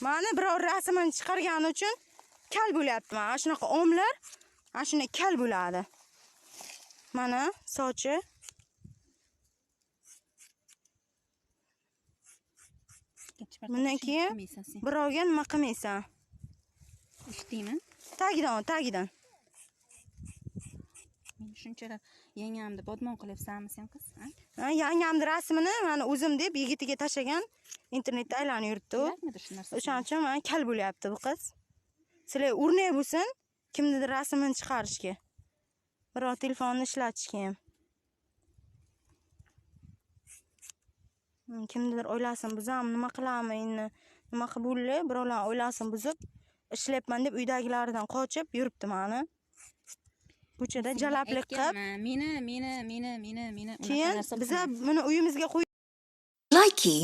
mani biror rasmini chiqargani uchun kal bo'lyapti mana. Shunaqa omlar ana shunday kal bo'ladi. Mana sochi. Bundan keyin birovga nima qilmaysan eshitdingmi? Tagidan tagidan meni shunchalar yangamni bodmon qilyapsanmi sen qiz? Ha, yangamni rasmini mana o'zim deb yigitiga tashlagan internetda aylanib yuribdi kerakmidi shu narsa o'shaning uchun mana kal bo'lyapti bu qiz. Sizlar o'rnak bo'lsin kimnidir rasmini chiqarishga. Birov telefonni ishlatishga ham. Hmm, kimnidir o'ylasin biz ham nima qilamiz endi? Nima qilib bo'ldi? Birovlar o'ylasin buzib ishlayapman deb uydagilaridan qochib yuribdi mani ko'chada jalablik qilib Aytganman, meni meni meni meni meni unaqa keyin narsa biza qilma. buni uyimizga qo'yib Likey